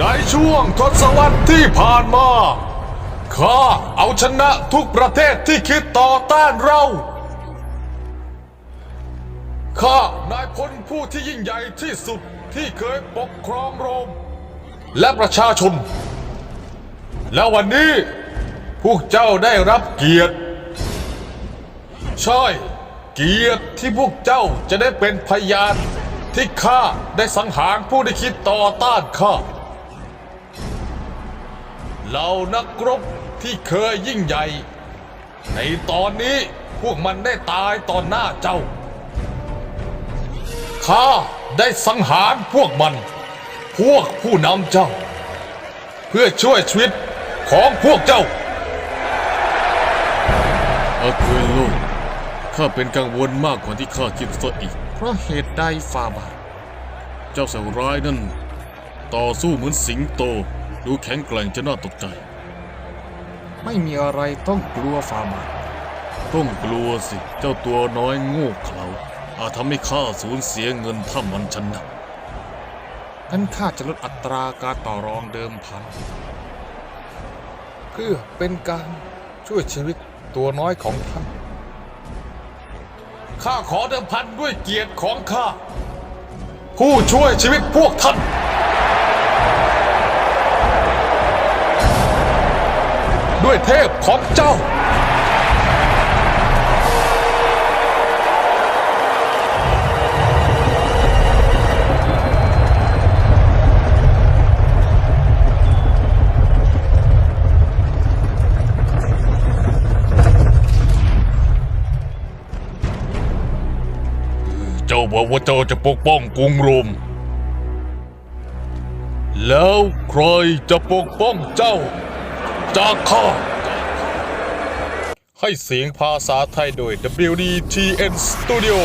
ในช่วงทศวรรษที่ผ่านมาข้าเอาชนะทุกประเทศที่คิดต่อต้านเรา ข้านายพลผู้ที่ยิ่งใหญ่ที่สุดที่เคยปกครองโรม และประชาชน และวันนี้พวกเจ้าได้รับเกียรติ ใช่ เกียรติที่พวกเจ้าจะได้เป็นพยานที่ข้าได้สังหารผู้ที่คิดต่อต้านข้า เหล่านักรบที่เคยยิ่งใหญ่ ในตอนนี้พวกมันได้ตายต่อหน้าเจ้า ข้าได้สังหารพวกมัน พวกผู้นำเจ้า เพื่อช่วยชีวิตของพวกเจ้าอาเควโลข้าเป็นกังวลมากกว่าที่ข้าคิดซะอีก เพราะเหตุใดฟาบาทเจ้าสาวร้ายนั่น ต่อสู้เหมือนสิงโต ดูแข็งแกร่งจะน่าตกใจ ไม่มีอะไรต้องกลัวฟาบาทต้องกลัวสิ เจ้าตัวน้อยโง่เขลาอาจทำให้ข้าสูญเสียเงินถ้ามันชนะงั้นข้าจะลดอัตราการต่อรองเดิมพัน เพื่อเป็นการช่วยชีวิตตัวน้อยของท่าน ข้าขอเดิมพันด้วยเกียรติของข้า ผู้ช่วยชีวิตพวกท่าน ด้วยเทพของเจ้า เจ้าบอกว่าเจ้าจะปกป้องกรุงโรม แล้วใครจะปกป้องเจ้า จากข้าให้เสียงภาษาไทยโดย WDTN Studio